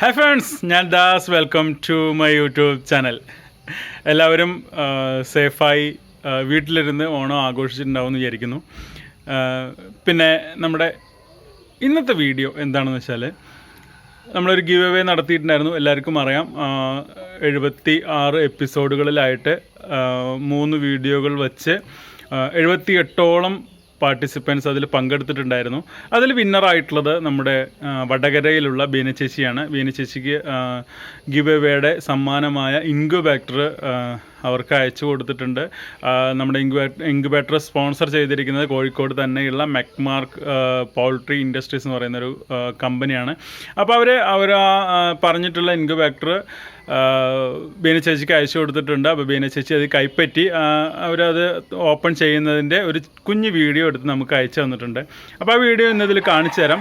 Hi friends ഞാൻ Das. Welcome to my YouTube channel എല്ലാവരും സേഫായി വീട്ടിലിരുന്ന് ഓണം ആഘോഷിച്ചിട്ടുണ്ടാവും എന്ന് വിചാരിക്കുന്നു. പിന്നെ നമ്മുടെ ഇന്നത്തെ വീഡിയോ എന്താണെന്ന് വെച്ചാൽ നമ്മളൊരു ഗീവ് അവേ നടത്തിയിട്ടുണ്ടായിരുന്നു എല്ലാവർക്കും അറിയാം. എഴുപത്തി ആറ് എപ്പിസോഡുകളിലായിട്ട് മൂന്ന് വീഡിയോകൾ വച്ച് എഴുപത്തി എട്ടോളം പാർട്ടിസിപ്പൻസ് അതിൽ പങ്കെടുത്തിട്ടുണ്ടായിരുന്നു. അതിൽ വിന്നറായിട്ടുള്ളത് നമ്മുടെ വടകരയിലുള്ള ബീനച്ചേച്ചിയാണ് ബീനച്ചേച്ചിക്ക് ബീന ഗിവ് എവേയുടെ സമ്മാനമായ ഇൻക്യുബേറ്റർ അവർക്ക് അയച്ചു കൊടുത്തിട്ടുണ്ട്. നമ്മുടെ ഇൻക്യുബേ ഇൻക്യുബേറ്റർ സ്പോൺസർ ചെയ്തിരിക്കുന്നത് കോഴിക്കോട് തന്നെയുള്ള മെക്മാർക്ക് പോൾട്രി ഇൻഡസ്ട്രീസ് എന്ന് പറയുന്നൊരു കമ്പനിയാണ്. അപ്പോൾ അവർ അവർ പറഞ്ഞിട്ടുള്ള ഇൻക്യുബേറ്റർ ബീന ചേച്ചിക്ക് അയച്ചു കൊടുത്തിട്ടുണ്ട്. അപ്പോൾ ബീന ചേച്ചി അത് കൈപ്പറ്റി അവരത് ഓപ്പൺ ചെയ്യുന്നതിന്റെ ഒരു കുഞ്ഞ് വീഡിയോ എടുത്ത് നമുക്ക് അയച്ചു തന്നിട്ടുണ്ട്. അപ്പോൾ ആ വീഡിയോ ഇന്നതിൽ കാണിച്ചു തരാം.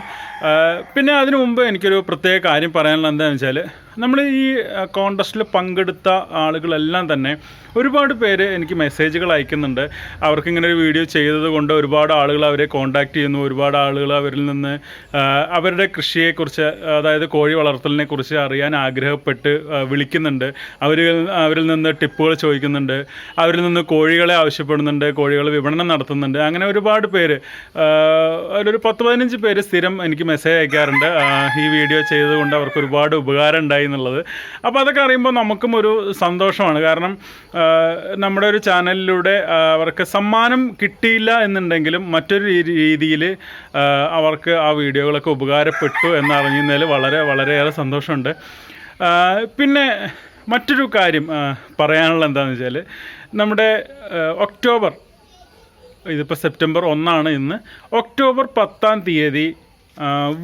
പിന്നെ അതിനു മുമ്പ് എനിക്കൊരു പ്രത്യേക കാര്യം പറയാനുള്ള എന്താണെന്ന് വെച്ചാൽ നമ്മൾ ഈ കോൺടസ്റ്റിൽ പങ്കെടുത്ത ആളുകളെല്ലാം തന്നെ ഒരുപാട് പേര് എനിക്ക് മെസ്സേജുകൾ അയക്കുന്നുണ്ട്. അവർക്ക് ഇങ്ങനെ ഒരു വീഡിയോ ചെയ്തത് കൊണ്ട് ഒരുപാട് ആളുകൾ അവരെ കോൺടാക്ട് ചെയ്യുന്നു. ഒരുപാട് ആളുകൾ അവരിൽ നിന്ന് അവരുടെ കൃഷിയെക്കുറിച്ച് അതായത് കോഴി വളർത്തലിനെ കുറിച്ച് അറിയാൻ ആഗ്രഹപ്പെട്ട് വിളിക്കുന്നുണ്ട്. അവർ അവരിൽ നിന്ന് ടിപ്പുകൾ ചോദിക്കുന്നുണ്ട്. അവരിൽ നിന്ന് കോഴികളെ ആവശ്യപ്പെടുന്നുണ്ട്. കോഴികൾ വിപണനം നടത്തുന്നുണ്ട്. അങ്ങനെ ഒരുപാട് പേര് ഒരു പത്ത് പതിനഞ്ച് പേര് സ്ഥിരം എനിക്ക് മെസ്സേജ് അയക്കാറുണ്ട്. ഈ വീഡിയോ ചെയ്തതുകൊണ്ട് അവർക്ക് ഒരുപാട് ഉപകാരം ഉണ്ടായി എന്നുള്ളത് അപ്പോൾ അതൊക്കെ അറിയുമ്പോൾ നമുക്കും ഒരു സന്തോഷമാണ്. കാരണം നമ്മുടെ ഒരു ചാനലിലൂടെ അവർക്ക് സമ്മാനം കിട്ടിയില്ല എന്നുണ്ടെങ്കിലും മറ്റൊരു രീതിയിൽ അവർക്ക് ആ വീഡിയോകളൊക്കെ ഉപകാരപ്പെട്ടു എന്നറിഞ്ഞതിൽ വളരെ വളരെയേറെ സന്തോഷമുണ്ട്. പിന്നെ മറ്റൊരു കാര്യം പറയാനുള്ള എന്താണെന്ന് വെച്ചാൽ നമ്മുടെ ഒക്ടോബർ ഇതിപ്പോൾ സെപ്റ്റംബർ ഒന്നാണ് ഇന്ന്. ഒക്ടോബർ പത്താം തീയതി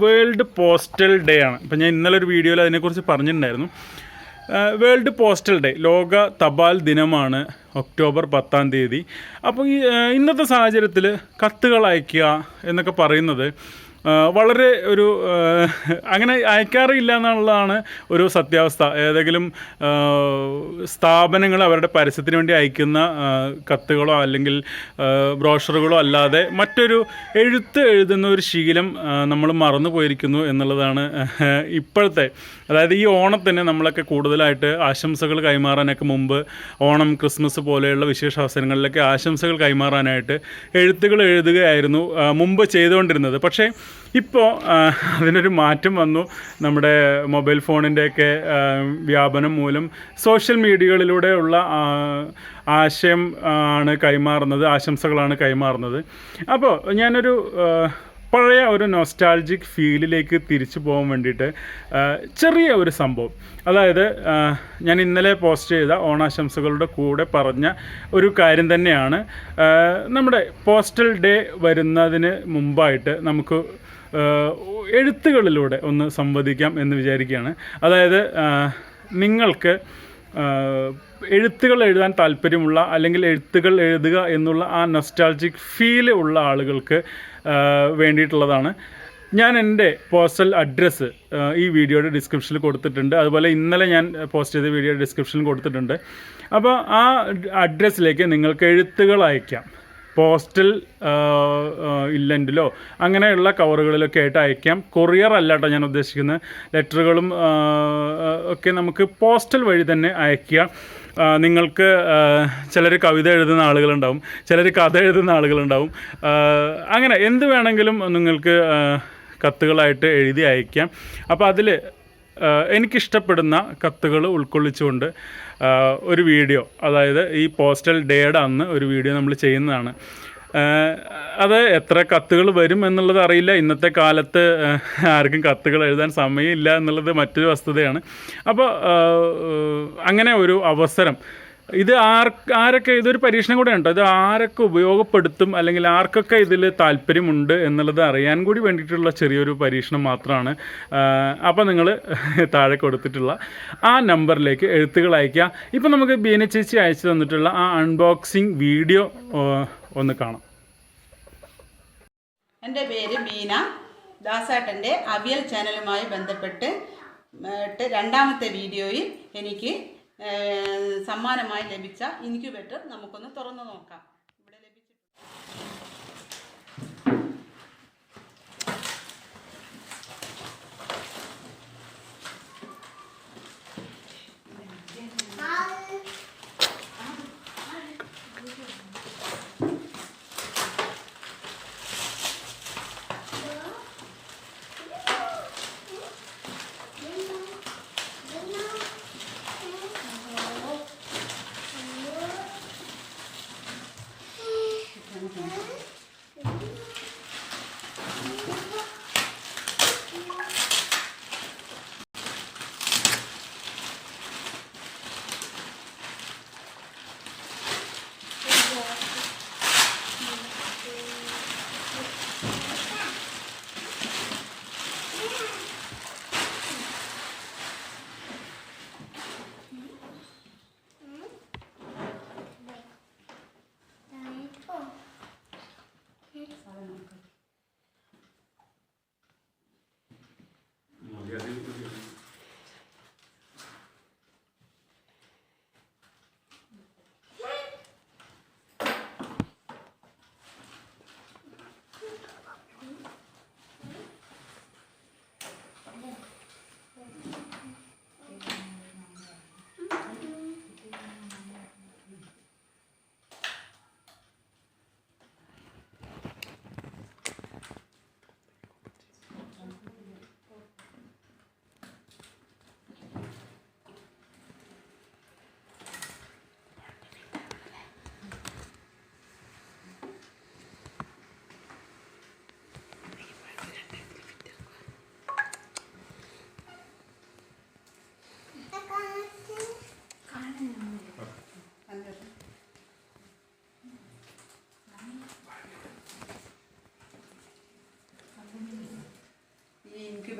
വേൾഡ് പോസ്റ്റൽ ഡേ ആണ്. ഇപ്പം ഞാൻ ഇന്നലെ ഒരു വീഡിയോയിൽ അതിനെക്കുറിച്ച് പറഞ്ഞിട്ടുണ്ടായിരുന്നു. വേൾഡ് പോസ്റ്റൽ ഡേ ലോക തപാൽ ദിനമാണ് ഒക്ടോബർ പത്താം തീയതി. അപ്പോൾ ഇന്നത്തെ സാഹചര്യത്തിൽ കത്തുകൾ അയക്കുക എന്നൊക്കെ പറയുന്നത് വളരെ ഒരു അങ്ങനെ അയക്കാറില്ല എന്നുള്ളതാണ് ഒരു സത്യാവസ്ഥ. ഏതെങ്കിലും സ്ഥാപനങ്ങൾ അവരുടെ പരസ്യത്തിന് വേണ്ടി അയക്കുന്ന കത്തുകളോ അല്ലെങ്കിൽ ബ്രോഷറുകളോ അല്ലാതെ മറ്റൊരു എഴുത്ത് എഴുതുന്ന ഒരു ശീലം നമ്മൾ മറന്നു പോയിരിക്കുന്നു എന്നുള്ളതാണ് ഇപ്പോഴത്തെ. അതായത് ഈ ഓണത്തിന് നമ്മളൊക്കെ കൂടുതലായിട്ട് ആശംസകൾ കൈമാറാനൊക്കെ മുമ്പ് ഓണം ക്രിസ്മസ് പോലെയുള്ള വിശേഷ അവസരങ്ങളിലൊക്കെ ആശംസകൾ കൈമാറാനായിട്ട് എഴുത്തുകൾ എഴുതുകയായിരുന്നു മുമ്പ് ചെയ്തുകൊണ്ടിരുന്നത്. പക്ഷേ ഇപ്പോൾ അതിനൊരു മാറ്റം വന്നു. നമ്മുടെ മൊബൈൽ ഫോണിന്റെയൊക്കെ വ്യാപനം മൂലം സോഷ്യൽ മീഡിയകളിലൂടെ ഉള്ള ആശയം ആണ് കൈമാറുന്നത് ആശംസകളാണ് കൈമാറുന്നത്. അപ്പോൾ ഞാനൊരു പഴയ ഒരു നോസ്റ്റാൾജിക് ഫീലിലേക്ക് തിരിച്ചു പോകാൻ വേണ്ടിയിട്ട് ചെറിയ ഒരു സംഭവം. അതായത് ഞാൻ ഇന്നലെ പോസ്റ്റ് ചെയ്ത ഓണാശംസകളുടെ കൂടെ പറഞ്ഞ ഒരു കാര്യം തന്നെയാണ്. നമ്മുടെ പോസ്റ്റൽ ഡേ വരുന്നതിന് മുമ്പായിട്ട് നമുക്ക് എഴുത്തുകളിലൂടെ ഒന്ന് സംവദിക്കാം എന്ന് വിചാരിക്കുകയാണ്. അതായത് നിങ്ങൾക്ക് എഴുത്തുകൾ എഴുതാൻ താല്പര്യമുള്ള അല്ലെങ്കിൽ എഴുത്തുകൾ എഴുതുക എന്നുള്ള ആ നൊസ്റ്റാൾജിക് ഫീൽ ഉള്ള ആളുകൾക്ക് വേണ്ടിയിട്ടുള്ളതാണ്. ഞാൻ എന്റെ പോസ്റ്റൽ അഡ്രസ്സ് ഈ വീഡിയോയുടെ ഡിസ്ക്രിപ്ഷനിൽ കൊടുത്തിട്ടുണ്ട്. അതുപോലെ ഇന്നലെ ഞാൻ പോസ്റ്റ് ചെയ്ത വീഡിയോ ഡിസ്ക്രിപ്ഷനിൽ കൊടുത്തിട്ടുണ്ട്. അപ്പോൾ ആ അഡ്രസ്സിലേക്ക് നിങ്ങൾക്ക് എഴുത്തുകൾ അയക്കാം. പോസ്റ്റൽ ഇല്ലൻഡിലോ അങ്ങനെയുള്ള കവറുകളിലൊക്കെ ആയിട്ട് അയക്കാം. കൊറിയർ അല്ല കേട്ടോ ഞാൻ ഉദ്ദേശിക്കുന്നത്. ലെറ്ററുകളും ഒക്കെ നമുക്ക് പോസ്റ്റൽ വഴി തന്നെ അയക്കുക നിങ്ങൾക്ക് ചിലർ കവിത എഴുതുന്ന ആളുകളുണ്ടാവും ചിലർ കഥ എഴുതുന്ന ആളുകളുണ്ടാവും. അങ്ങനെ എന്ത് വേണമെങ്കിലും നിങ്ങൾക്ക് കത്തുകളായിട്ട് എഴുതി അയക്കാം. അപ്പോൾ അതിൽ എനിക്കിഷ്ടപ്പെടുന്ന കത്തുകൾ ഉൾക്കൊള്ളിച്ചുകൊണ്ട് ഒരു വീഡിയോ അതായത് ഈ പോസ്റ്റൽ ഡേയുടെ അന്ന് ഒരു വീഡിയോ നമ്മൾ ചെയ്യുന്നതാണ്. അത് എത്ര കത്തുകൾ വരും എന്നുള്ളത് അറിയില്ല. ഇന്നത്തെ കാലത്ത് ആർക്കും കത്തുകൾ എഴുതാൻ സമയമില്ല എന്നുള്ളത് മറ്റൊരു വസ്തുതയാണ്. അപ്പോൾ അങ്ങനെ ഒരു അവസരം ഇത് ആർ ആരൊക്കെ ഇതൊരു പരീക്ഷണം കൂടെ ഉണ്ടോ? ഇത് ആരൊക്കെ ഉപയോഗപ്പെടുത്തും അല്ലെങ്കിൽ ആർക്കൊക്കെ ഇതിൽ താല്പര്യമുണ്ട് എന്നുള്ളത് അറിയാൻ കൂടി വേണ്ടിയിട്ടുള്ള ചെറിയൊരു പരീക്ഷണം മാത്രമാണ്. അപ്പോൾ നിങ്ങൾ താഴെ കൊടുത്തിട്ടുള്ള ആ നമ്പറിലേക്ക് എഴുത്തുകൾ അയയ്ക്കുക. ഇപ്പം നമുക്ക് ബി എൻ ചേച്ചി അയച്ചു തന്നിട്ടുള്ള ആ അൺബോക്സിങ് വീഡിയോ ഒന്ന് കാണാം. എന്റെ പേര് മീന. ദാസാട്ടന്റെ അവിയൽ ചാനലുമായി ബന്ധപ്പെട്ട് രണ്ടാമത്തെ വീഡിയോയിൽ എനിക്ക് സമ്മാനമായി ലഭിച്ച ഇൻക്യുബേറ്റർ നമുക്കൊന്ന് തുറന്നു നോക്കാം.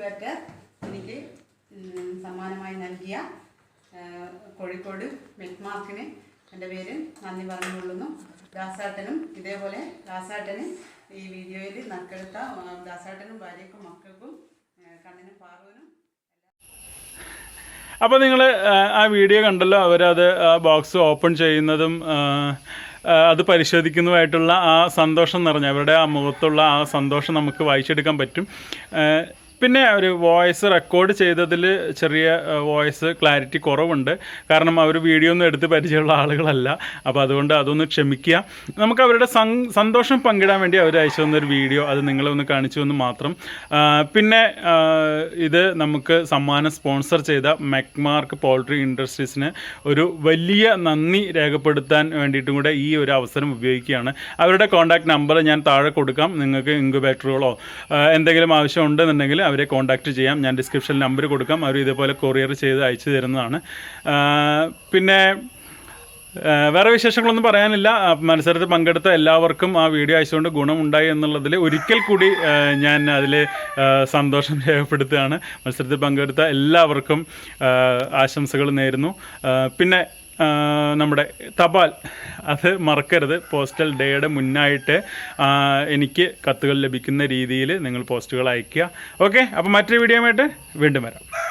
ഇൻക്യുബേറ്റർ എനിക്ക് സമ്മാനമായി നൽകിയ കോഴിക്കോട് മിൽക്ക് മാർക്കിന് എന്റെ പേര് നന്ദി പറഞ്ഞുകൊള്ളുന്നു. ദാസാട്ടനും ഇതേപോലെ ദാസാട്ടന് ഈ വീഡിയോയിൽ നക്കെടുത്ത ദാസാട്ടനും ഭാര്യക്കും മക്കൾക്കും കണ്ണിനും പാറുവിനും അപ്പോൾ നിങ്ങൾ ആ വീഡിയോ കണ്ടല്ലോ അവരത് ആ ബോക്സ് ഓപ്പൺ ചെയ്യുന്നതും അത് പരിശോധിക്കുന്നതുമായിട്ടുള്ള ആ സന്തോഷം നിറഞ്ഞ അവരുടെ ആ മുഖത്തുള്ള ആ സന്തോഷം നമുക്ക് വായിച്ചെടുക്കാൻ പറ്റും. പിന്നെ ഒരു വോയിസ് റെക്കോർഡ് ചെയ്തതിൽ ചെറിയ വോയിസ് ക്ലാരിറ്റി കുറവുണ്ട്. കാരണം അവർ വീഡിയോ ഒന്നും എടുത്ത് പരിചയമുള്ള ആളുകളല്ല. അപ്പോൾ അതുകൊണ്ട് അതൊന്ന് ക്ഷമിക്കുക. നമുക്ക് അവരുടെ സന്തോഷം പങ്കിടാൻ വേണ്ടി അവർ അയച്ചു തന്നൊരു വീഡിയോ അത് നിങ്ങളെ ഒന്ന് കാണിച്ചു എന്ന് മാത്രം. പിന്നെ ഇത് നമുക്ക് സമ്മാനം സ്പോൺസർ ചെയ്ത മെക്മാർക്ക് പോൾട്രി ഇൻഡസ്ട്രീസിന് ഒരു വലിയ നന്ദി രേഖപ്പെടുത്താൻ വേണ്ടിയിട്ടും കൂടെ ഈ ഒരു അവസരം ഉപയോഗിക്കുകയാണ്. അവരുടെ കോൺടാക്ട് നമ്പർ ഞാൻ താഴെ കൊടുക്കാം. നിങ്ങൾക്ക് ഇൻക്യുബേറ്ററുകളോ എന്തെങ്കിലും ആവശ്യം ഉണ്ടെന്നുണ്ടെങ്കിൽ അവരെ കോൺടാക്റ്റ് ചെയ്യാം. ഞാൻ ഡിസ്ക്രിപ്ഷനിൽ നമ്പർ കൊടുക്കാം. അവർ ഇതേപോലെ കൊറിയർ ചെയ്ത് അയച്ചു തരുന്നതാണ്. പിന്നെ വേറെ വിശേഷങ്ങളൊന്നും പറയാനില്ല. മത്സരത്തിൽ പങ്കെടുത്ത എല്ലാവർക്കും ആ വീഡിയോ അയച്ചുകൊണ്ട് ഗുണമുണ്ടായി എന്നുള്ളതിൽ ഒരിക്കൽ കൂടി ഞാൻ അതിൽ സന്തോഷം രേഖപ്പെടുത്തുകയാണ്. മത്സരത്തിൽ പങ്കെടുത്ത എല്ലാവർക്കും ആശംസകൾ നേരുന്നു. പിന്നെ നമ്മുടെ തപാൽ. അത് മറക്കരുത്. പോസ്റ്റൽ ഡേയുടെ മുന്നായിട്ട് എനിക്ക് കത്തുകൾ ലഭിക്കുന്ന രീതിയിൽ നിങ്ങൾ പോസ്റ്റുകൾ അയയ്ക്കുക. ഓക്കെ? അപ്പോൾ മറ്റൊരു വീഡിയോയുമായിട്ട് വീണ്ടും വരാം.